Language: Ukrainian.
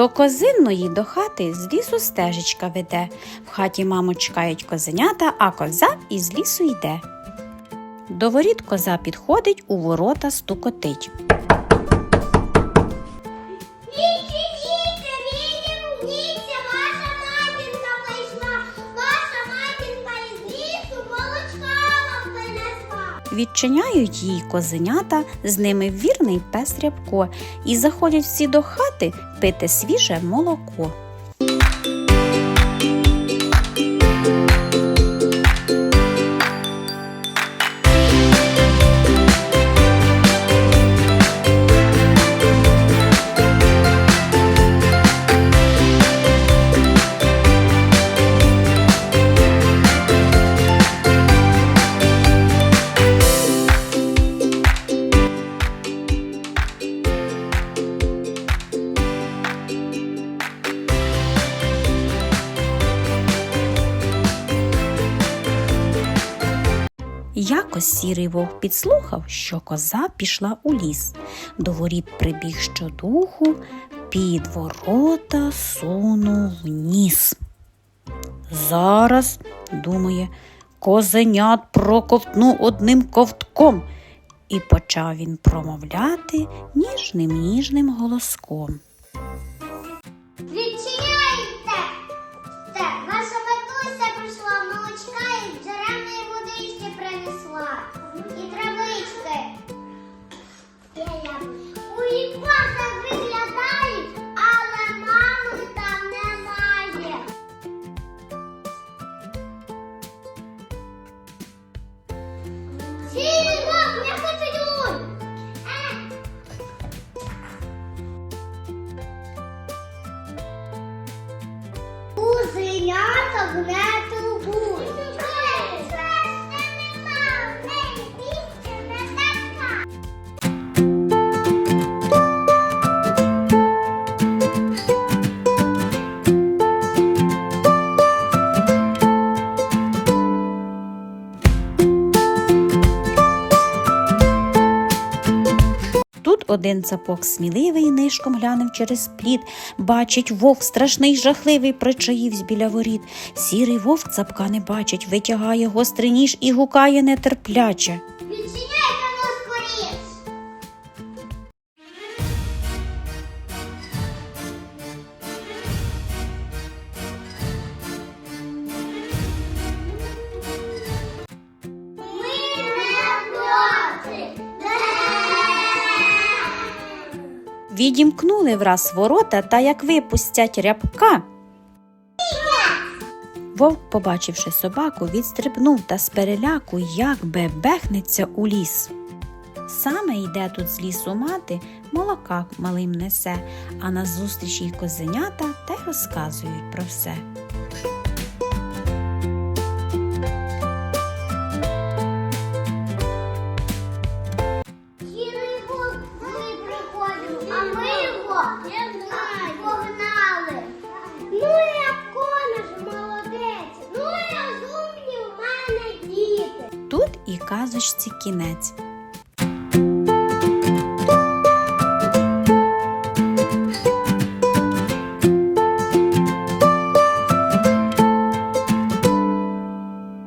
До козинної до хати з лісу стежечка веде. В хаті маму чекають козенята, а коза із лісу йде. До воріт коза підходить, у ворота стукотить. Відчиняють їй козенята, з ними вірний пес рябко, і заходять всі до хати пити свіже молоко. Якось сірий вовк підслухав, що коза пішла у ліс. До воріт прибіг щодуху, під ворота сунув ніс. Зараз, думає, козенят проковтну одним ковтком. І почав він промовляти ніжним ніжним голоском. Кузеняток не один цапок сміливий нишком глянув через плід, бачить вовк страшний жахливий, причаївсь біля воріт. Сірий вовк цапка не бачить, витягає гострий ніж і гукає нетерпляче. Відімкнули враз ворота та як випустять рябка. Вовк, побачивши собаку, відстрибнув та з переляку, як бебехнеться у ліс. Саме йде тут з лісу мати, молока малим несе, а назустріч їй козенята та й розказують про все. І казочці кінець.